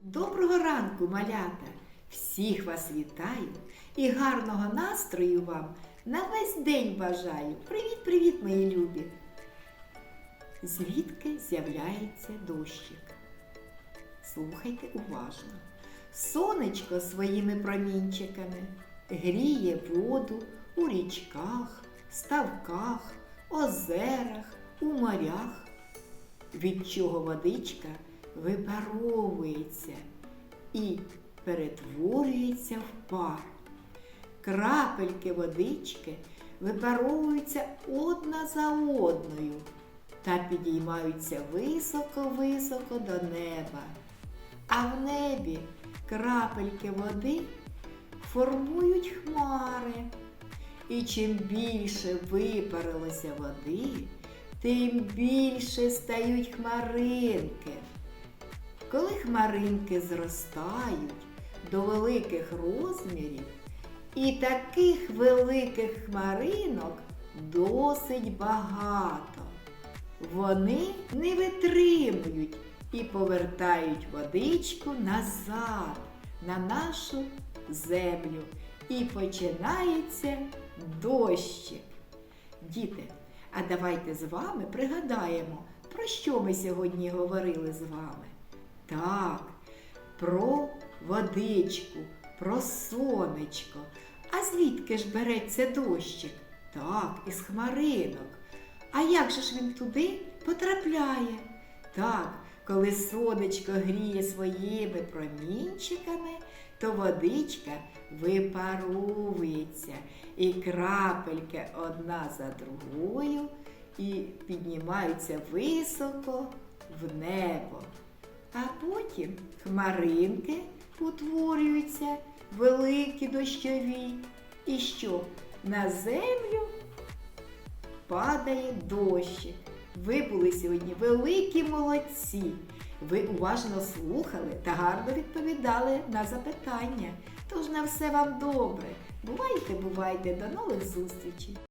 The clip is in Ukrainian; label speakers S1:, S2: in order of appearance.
S1: Доброго ранку, малята! Всіх вас вітаю і гарного настрою вам на весь день бажаю. Привіт-привіт, мої любі! Звідки з'являється дощик? Слухайте уважно. Сонечко своїми промінчиками гріє воду у річках, ставках, озерах, у морях, від чого водичка випаровується і перетворюється в пар. Крапельки водички випаровуються одна за одною та підіймаються високо-високо до неба. А в небі крапельки води формують хмари. І чим більше випарилося води, тим більше стають хмаринки. Коли хмаринки зростають до великих розмірів, і таких великих хмаринок досить багато. Вони не витримують і повертають водичку назад на нашу землю. І починається дощик. Діти, а давайте з вами пригадаємо, про що ми сьогодні говорили з вами. Так, про водичку, про сонечко. А звідки ж береться дощик? Так, із хмаринок. А як же ж він туди потрапляє? Так, коли сонечко гріє своїми промінчиками, то водичка випаровується, і крапельки одна за другою і піднімаються високо в небо. А потім хмаринки утворюються великі дощові. І що? На землю падає дощик. Ви були сьогодні великі молодці. Ви уважно слухали та гарно відповідали на запитання. Тож на все вам добре. Бувайте, бувайте, до нових зустрічей!